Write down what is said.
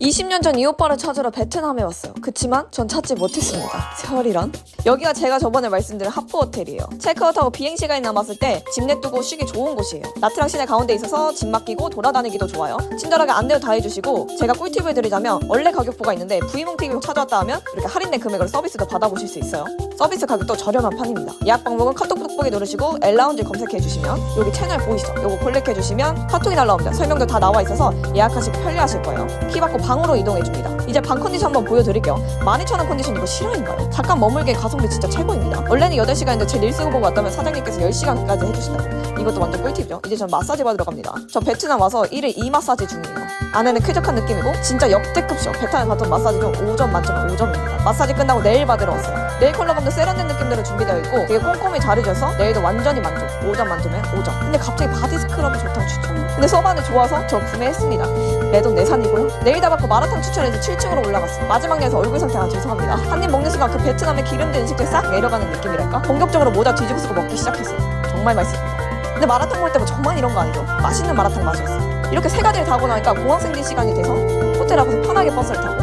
20년 전 이 오빠를 찾으러 베트남에 왔어요. 그치만 전 찾지 못했습니다. 세월이란? 여기가 제가 저번에 말씀드린 하프 호텔이에요. 체크아웃하고 비행 시간이 남았을 때 집 내두고 쉬기 좋은 곳이에요. 나트랑 시내 가운데 있어서 짐 맡기고 돌아다니기도 좋아요. 친절하게 안내도 다 해주시고 제가 꿀팁을 드리자면 원래 가격표가 있는데 V몽 TV로 찾아왔다 하면 이렇게 할인된 금액으로 서비스도 받아보실 수 있어요. 서비스 가격도 저렴한 편입니다. 예약 방법은 카톡 톡보기 누르시고 엘라운지 검색해 주시면 여기 채널 보이시죠? 요거 클릭해 주시면 카톡이 날라옵니다. 설명도 다 나와 있어서 예약하시기 편리하실 거예요. 키 받고 방으로 이동해 줍니다. 이제 방 컨디션 한번 보여드릴게요. 12,000원 컨디션 이거 실화인가요? 잠깐 머물게 가성비 진짜 최고입니다. 원래는 8시간인데 제 릴스 보고 왔다면 사장님께서 10시간까지 해주신다고. 이것도 완전 꿀팁이죠. 이제 전 마사지 받으러 갑니다. 저 베트남 와서 1일 2마사지 중이에요. 안에는 쾌적한 느낌이고 진짜 역대급쇼. 베트남에 받던 마사지 중 5점 만점에 5점입니다. 마사지 끝나고 네일 받으러 왔어요. 네일 컬러감도 세련된 느낌대로 준비되어 있고 되게 꼼꼼히 잘해줘서 네일도 완전히 만족. 5점 만점에 5점. 근데 갑자기 바디 스크럽이 좋다고 추천. 근데 서반이 좋아서 저 구매했습니다. 내돈 내산이고요. 내일 다 받고 마라탕 추천해서 7 층으로 올라갔어. 마지막 에서 얼굴 상태 아 죄송합니다. 한 입 먹는 순간 그 베트남의 기름진 음식들 싹 내려가는 느낌이랄까? 본격적으로 모자 뒤집어 쓰고 먹기 시작했어요. 정말 맛있습니다. 근데 마라탕 먹을 때뭐 저만 이런 거 아니죠? 맛있는 마라탕 맛이었어요. 이렇게 세 가지를 다 하고 나니까 공학생들 시간이 돼서 호텔 앞에서 편하게 버스를 타고